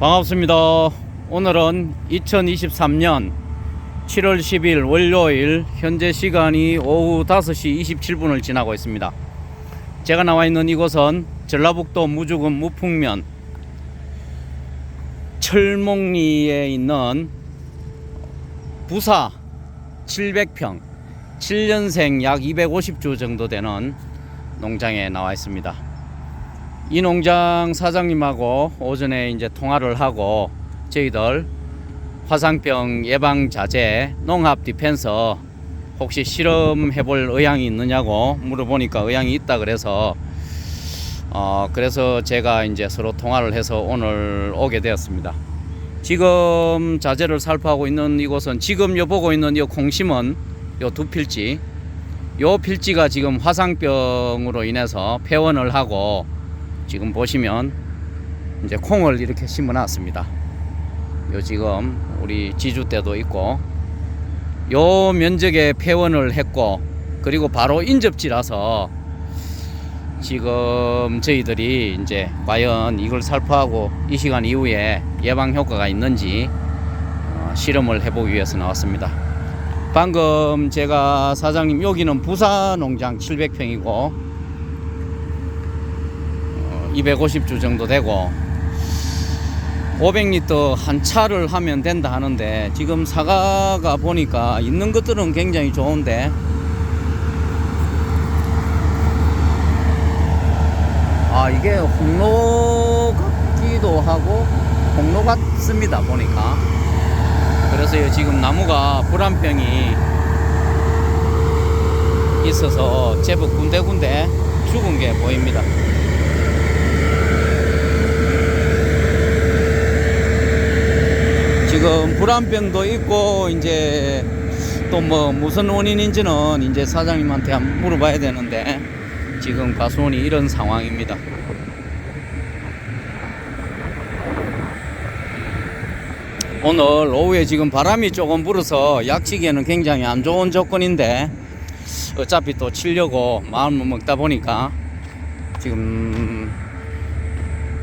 반갑습니다. 오늘은 2023년 7월 10일 월요일 현재 시간이 오후 5시 27분을 지나고 있습니다. 제가 나와 있는 이곳은 전라북도 무주군 무풍면 철목리에 있는 부사 700평 7년생 약 250주 정도 되는 농장에 나와 있습니다. 이 농장 사장님하고 오전에 이제 통화를 하고 저희들 화상병 예방 자재 농합 디펜서 혹시 실험해 볼 의향이 있느냐고 물어보니까 의향이 있다 그래서 어 그래서 제가 이제 서로 통화를 해서 오늘 오게 되었습니다. 지금 자재를 살포하고 있는 이곳은 지금 요 보고 있는 이 콩심은 요 두 필지 요 필지가 지금 화상병으로 인해서 폐원을 하고 지금 보시면 이제 콩을 이렇게 심어 놨습니다. 요 지금 우리 지주 때도 있고 요 면적에 폐원을 했고 그리고 바로 인접지라서 지금 저희들이 이제 과연 이걸 살포하고 이 시간 이후에 예방 효과가 있는지 어, 실험을 해보기 위해서 나왔습니다. 방금 제가 사장님 여기는 부사 농장 700평이고 250주 정도 되고 500리터 한 차를 하면 된다 하는데 지금 사과가 보니까 있는 것들은 굉장히 좋은데 아 이게 홍로 같기도 하고 홍로 같습니다 보니까 그래서 지금 나무가 불안병이 있어서 제법 군데군데 죽은 게 보입니다. 지금 불안병도 있고 이제 또 뭐 무슨 원인인지는 이제 사장님한테 한번 물어봐야 되는데 지금 가수원이 이런 상황입니다. 오늘 오후에 지금 바람이 조금 불어서 약치기에는 굉장히 안 좋은 조건인데 어차피 또 치려고 마음을 먹다 보니까 지금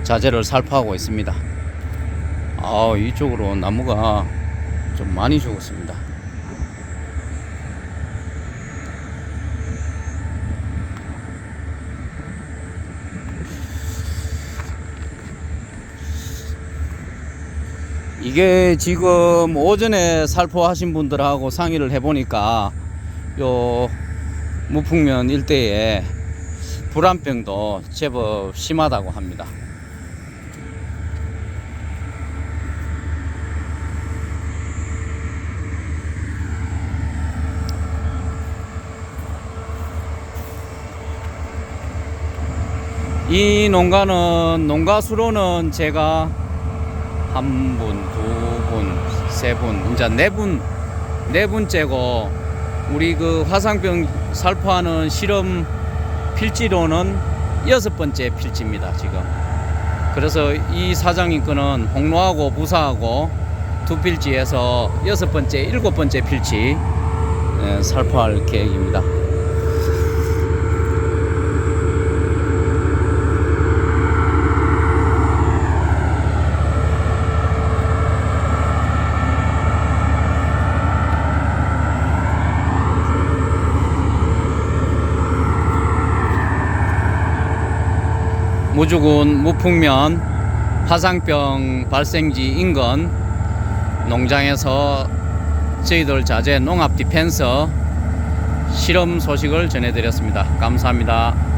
자재를 살포하고 있습니다. 아 이쪽으로 나무가 좀 많이 죽었습니다. 이게 지금 오전에 살포하신 분들하고 상의를 해보니까 요 무풍면 일대에 불안병도 제법 심하다고 합니다. 이 농가는 농가 수로는 제가 한 분, 두 분, 세 분, 이제 네 분, 네 분째고 우리 그 화상병 살포하는 실험 필지로는 여섯 번째 필지입니다 지금. 그래서 이 사장님 거는 홍로하고 부사하고 두 필지에서 여섯 번째, 일곱 번째 필지 예, 살포할 계획입니다. 무주군 무풍면 화상병 발생지 인근 농장에서 저희들 자재 농합 디펜서 실험 소식을 전해드렸습니다. 감사합니다.